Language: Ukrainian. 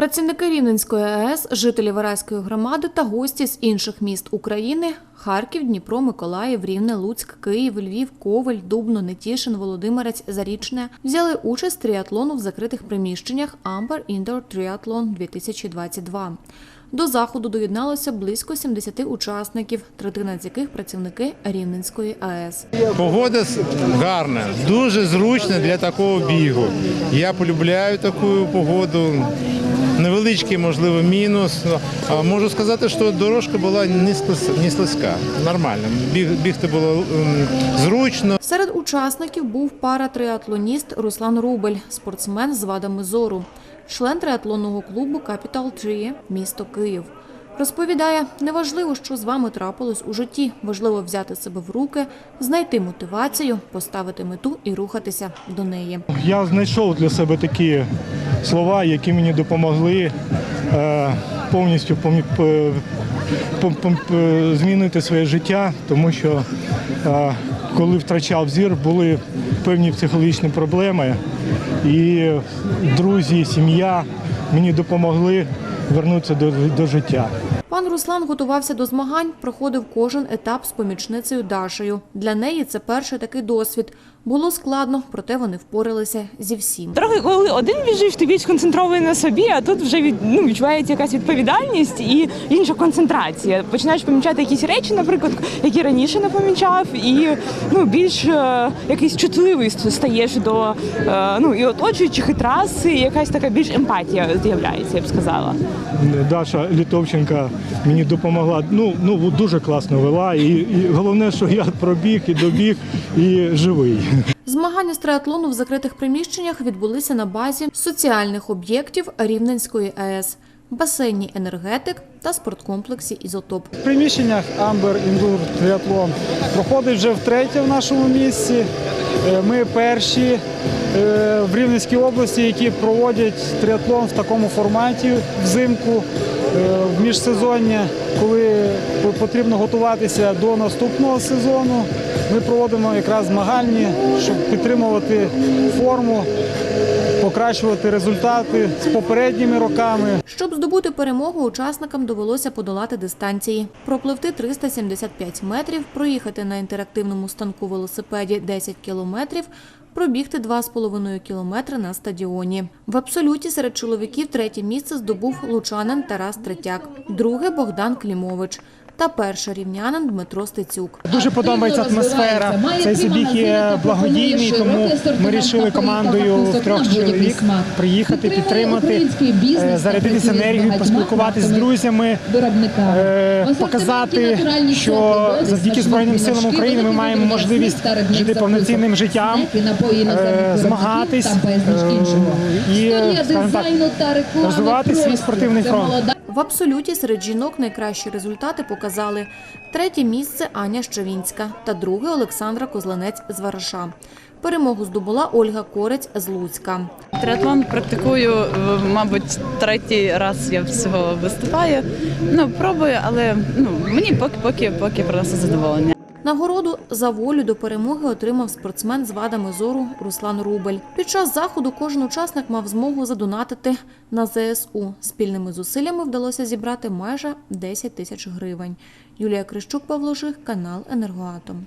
Працівники Рівненської АЕС, жителі Вараської громади та гості з інших міст України Харків, Дніпро, Миколаїв, Рівне, Луцьк, Київ, Львів, Ковель, Дубно, Нетішин, Володимирець, Зарічне взяли участь в тріатлону в закритих приміщеннях Amber Indoor Triathlon 2022. До заходу доєдналося близько 70 учасників, третина з яких працівники Рівненської АЕС. Погода гарна, дуже зручна для такого бігу. Я полюбляю таку погоду. Невеличкий, можливо, мінус. Можу сказати, що дорожка була не слиз- не слизька. Нормально. Біг, бігти було ем, зручно. Серед учасників був паратриатлоніст Руслан Рубель, спортсмен з вадами зору, член триатлонного клубу Capital Tree, місто Київ. Розповідає, неважливо, що з вами трапилось у житті. Важливо взяти себе в руки, знайти мотивацію, поставити мету і рухатися до неї. Я знайшов для себе такі слова, які мені допомогли е, повністю п- змінити своє життя, тому що е, коли втрачав зір, були певні психологічні проблеми. І друзі, сім'я мені допомогли вернутися до, до життя. Пан Руслан готувався до змагань, проходив кожен етап з помічницею Дашею. Для неї це перший такий досвід. Було складно, проте вони впоралися зі всім. Трохи коли один біжиш, ти більш сконцентрований на собі, а тут вже від, ну, відчувається якась відповідальність і інша концентрація. Починаєш помічати якісь речі, наприклад, які раніше не помічав, і ну, більш е, якийсь чутливий стаєш до е, ну, і оточуючих, і траси, і якась така більш емпатія з'являється, я б сказала. Даша Літовченка мені допомогла. Ну, ну дуже класно вела. І, і головне, що я пробіг і добіг, і живий. Змагання з триатлону в закритих приміщеннях відбулися на базі соціальних об'єктів Рівненської АЕС, басейні енергетик та спорткомплексі Ізотоп. В приміщеннях Amber Indoor Triathlon проходить вже втретє в нашому місці. Е, Ми перші е, в Рівненській області, які проводять триатлон в такому форматі взимку, е, в міжсезоння, коли потрібно готуватися до наступного сезону. Ми проводимо якраз змагальні, щоб підтримувати форму, покращувати результати з попередніми роками. Щоб здобути перемогу, учасникам довелося подолати дистанції, пропливти 375 метрів, проїхати на інтерактивному станку велосипеді 10 кілометрів, пробігти 2,5 кілометри на стадіоні. В абсолюті серед чоловіків третє місце здобув лучанин Тарас Третяк, друге Богдан Клімович та перший рівнянин Дмитро Стецюк. Дуже подобається атмосфера. Цей забіг є благодійний, тому ми вирішили командою в трьох чоловік приїхати, підтримати, е, зарядитися енергією, поспілкуватися з друзями, е, показати, що завдяки Збройним силам України ми маємо можливість жити повноцінним життям, е, змагатись і так, розвивати свій спортивний фронт. В абсолюті серед жінок найкращі результати показали третє місце Аня Щавінська та друге Олександра Козланець з Вараша. Перемогу здобула Ольга Корець з Луцька. Триатлон практикую, е, мабуть, третій раз я всього виступаю. Ну, пробую, але ну, мені поки поки поки просто задоволення. Нагороду за волю до перемоги отримав спортсмен з вадами зору Руслан Рубель. Під час заходу кожен учасник мав змогу задонатити на ЗСУ. Спільними зусиллями вдалося зібрати майже 10 тисяч гривень. Юлія Крищук, Павло Жих, канал Енергоатом.